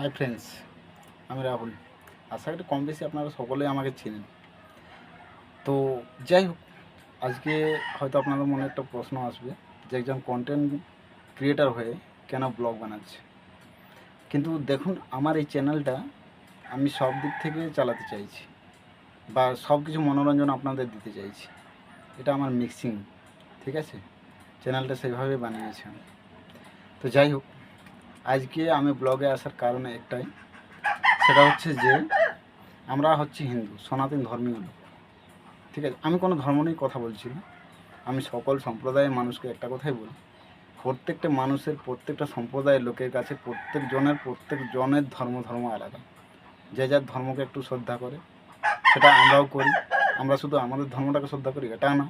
Hi friends আমি রাহুল। আশা করি কম বেশি আপনারা সকলেই আমাকে চিনেন। তো যাই হোক, আজকে হয়তো আপনাদের মনে একটা প্রশ্ন আসবে যে একজন কন্টেন্ট ক্রিয়েটার হয়ে কেন ব্লগ বানাচ্ছে? কিন্তু দেখুন, আমার এই চ্যানেলটা আমি সব দিক থেকে চালাতে চাইছি বা সব কিছু মনোরঞ্জন আপনাদের দিতে চাইছি। এটা আমার মিক্সিং ঠিক আছে? চ্যানেলটা সেইভাবে বানিয়েছি আমি। তো যাই হোক আজকে আমি ব্লগে আসার কারণে একটাই, সেটা হচ্ছে যে আমরা হচ্ছি হিন্দু, সনাতন ধর্মীয় লোক। ঠিক আছে? আমি কোনো ধর্ম নিয়ে কথা বলছি না। আমি সকল সম্প্রদায়ের মানুষকে একটা কথাই বলি, প্রত্যেকটা মানুষের প্রত্যেকটা সম্প্রদায়ের লোকের কাছে প্রত্যেক জনের প্রত্যেক জনের ধর্ম ধর্ম আলাদা। যে যার ধর্মকে একটু শ্রদ্ধা করে, সেটা আমরাও করি। আমরা শুধু আমাদের ধর্মটাকে শ্রদ্ধা করি, এটা না।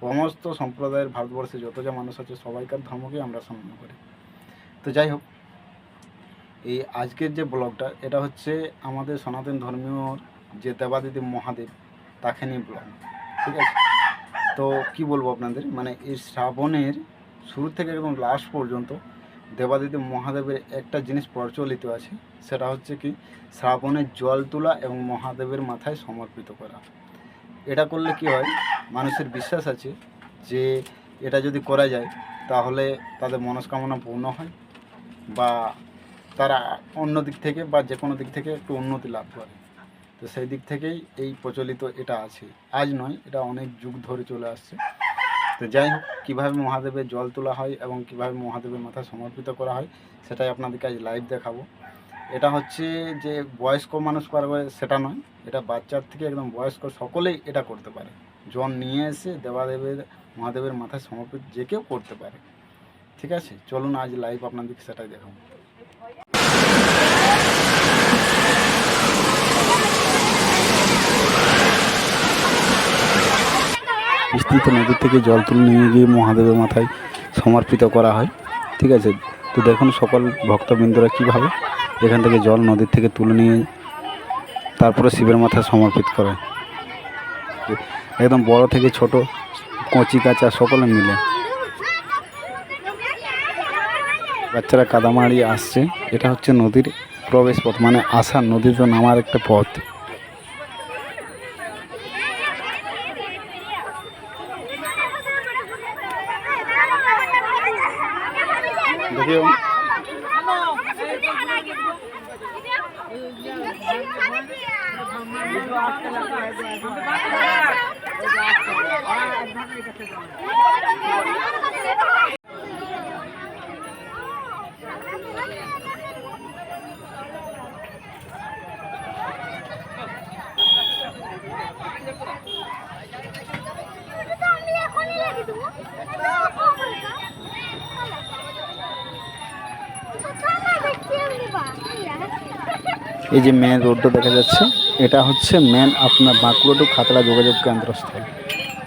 সমস্ত সম্প্রদায়ের ভারতবর্ষে যত যা মানুষ আছে, সবাইকার ধর্মকেই আমরা সম্মান করি। তো যাই হোক এই আজকের যে ব্লগটা, এটা হচ্ছে আমাদের সনাতন ধর্মীয় যে দেবাদিদেব মহাদেব, তাকে নিয়ে ব্লগ, ঠিক আছে? তো কি বলব আপনাদের? মানে এই শ্রাবণের শুরু থেকে একদম লাস্ট পর্যন্ত দেবাদিদেব মহাদেবের একটা জিনিস প্রচলিত আছে, সেটা হচ্ছে কি শ্রাবণের জল তোলা এবং মহাদেবের মাথায় সমর্পিত করা। এটা করলে কি হয়, মানুষের বিশ্বাস আছে যে এটা যদি করা যায়, তাহলে তাদের মনস্কামনা পূর্ণ হয় বা তারা অন্য দিক থেকে বা যে কোনো দিক থেকে একটু উন্নতি লাভ করে। তো সেই দিক থেকেই এই প্রচলিত এটা আছে। আজ নয়, এটা অনেক যুগ ধরে চলে আসছে। তো যাই হোক, কীভাবে মহাদেবের জল তোলা হয় এবং কীভাবে মহাদেবের মাথা সমর্পিত করা হয়, সেটাই আপনাদেরকে আজ লাইভ দেখাবো। এটা হচ্ছে যে বয়স্ক মানুষ পারবে সেটা নয়, এটা বাচ্চার থেকে একদম বয়স্ক সকলেই এটা করতে পারে। জল নিয়ে এসে দেবাদেবের, মহাদেবের মাথায় সমর্পিত যে কেউ করতে পারে। ঠিক আছে? চলুন আজ লাইভ আপনাদেরকে সেটাই দেখাবো। বিস্তৃত নদীর থেকে জল তুলে নিয়ে গিয়ে মহাদেবের মাথায় সমর্পিত করা হয়। ঠিক আছে? তো দেখুন সকল ভক্তবৃন্দরা কীভাবে এখান থেকে জল নদীর থেকে তুলে নিয়ে তারপরে শিবের মাথায় সমর্পিত করে একদম বড় থেকে ছোট, কচি, কাঁচা, সকলে মিলে। বাচ্চারা কাদামাড়ি আসছে। এটা হচ্ছে নদীর প্রবেশ পথ মানে আসার নদীতে নামার একটা পথ। লাগিয়ে দেবো এই যে মেন রোডটা দেখা যাচ্ছে, এটা হচ্ছে মেন আপনার বাঁকুড়া টু খাতড়া যোগাযোগ কেন্দ্রস্থল।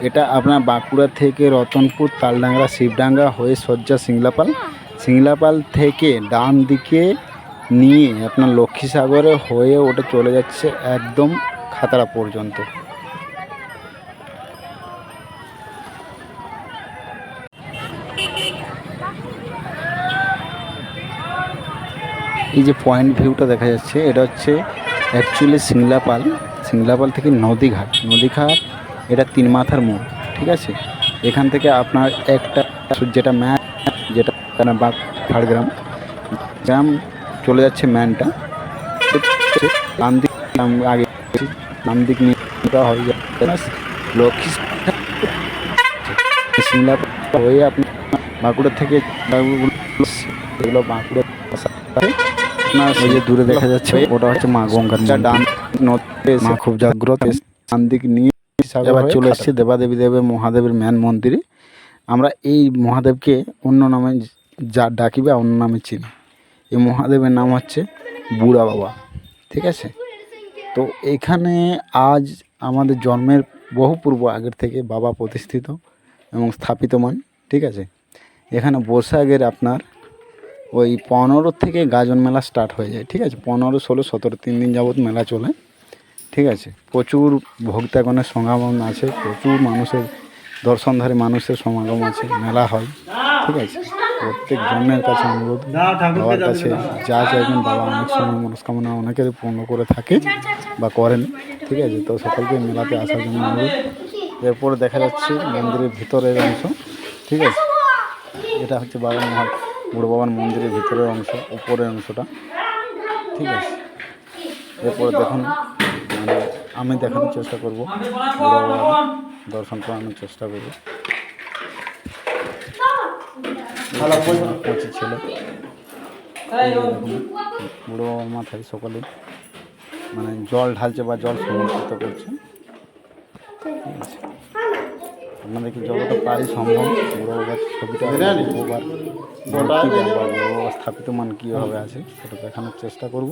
এটা আপনার বাঁকুড়া থেকে রতনপুর, তালডাঙ্গা, শিবডাঙ্গা হয়ে শয্যা সিংলাপাল। সিংলাপাল থেকে ডান দিকে নিয়ে আপনার লক্ষ্মীসাগরে হয়ে ওটা চলে যাচ্ছে একদম খাতড়া পর্যন্ত। এই যে পয়েন্ট ভিউটা দেখা যাচ্ছে, এটা হচ্ছে অ্যাকচুয়ালি সিংলাপাল সিংলাপাল থেকে নদীঘাট। নদীঘাট, এটা তিন মাথার মোড়, ঠিক আছে? এখান থেকে আপনার একটা যেটা ম্যান যেটা বাগ ঝাড়গ্রাম গ্রাম চলে যাচ্ছে ম্যানটা নাম দিক আগে নাম দিক নিয়ে হয়ে। লক্ষ্মী সিংলাপাল হয়ে আপনি বাঁকুড়া থেকে বাঁকুড়া আপনার ওই যে দূরে দেখা যাচ্ছে ওটা হচ্ছে মা গঙ্গার ডান মা খুব জাগ্রত। ডান দিক নিয়ে এবার চলে এসেছে দেবাদেবী দেবের মহাদেবের ম্যান মন্দিরে। আমরা এই মহাদেবকে অন্য নামে যা ডাকি বা অন্য নামে চিনি। এই মহাদেবের নাম হচ্ছে বুড়া বাবা। ঠিক আছে? তো এখানে আজ আমাদের জন্মের বহু পূর্ব আগের থেকে বাবা প্রতিষ্ঠিত এবং স্থাপিত মান ঠিক আছে? এখানে বসে আগের আপনার ওই পনেরো থেকে গাজন মেলা স্টার্ট হয়ে যায় ঠিক আছে? পনেরো ষোলো সতেরো তিন দিন যাবত মেলা চলে ঠিক আছে? প্রচুর ভক্তাগণের সমাগম আছে প্রচুর মানুষের দর্শনধারী মানুষের সমাগম আছে মেলা হয় ঠিক আছে? প্রত্যেক জন্মের কাছে অনুরোধ বাবার কাছে যা চাইবেন বাবা অনেক সময় মনস্কামনা অনেকেরই পূর্ণ করে থাকে বা করেন ঠিক আছে? তো সকলকে মেলাতে আসার জন্য অনুরোধ। এরপরে দেখা যাচ্ছে মন্দিরের ভিতরের অংশ ঠিক আছে? এটা হচ্ছে বাবা মহা বুড়ো বাবার মন্দিরের ভিতরের অংশ, উপরের অংশটা। ঠিক আছে। এরপরে দেখুন মানে আমি দেখানোর চেষ্টা করব। দর্শন করানোর চেষ্টা করব। কচি ছেলে। বুড়ো বাবার মাথায় সকলে। মানে জল ঢালছে বা জল সমর্পিত করছে। ঠিক আছে। আপনাদেরকে যতটা পারি সম্ভব বুড়ো বাবার ছবিটা স্থাপিত মান কীভাবে আছে সেটা দেখানোর চেষ্টা করব।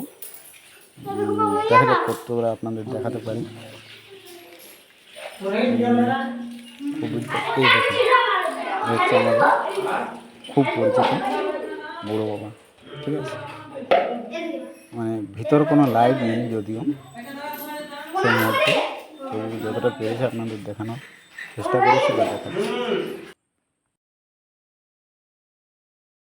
দেখা যাক কতটা আপনাদের দেখাতে পারি। খুবই হচ্ছে আমাদের খুব পরিচিত বুড়ো বাবা ঠিক আছে? মানে ভিতর কোনো লাইট নেই যদিও সেই মুহূর্তে। যতটা পেরেছে আপনাদের দেখানোর। চেষ্টা করেছিলাম দেখাচ্ছি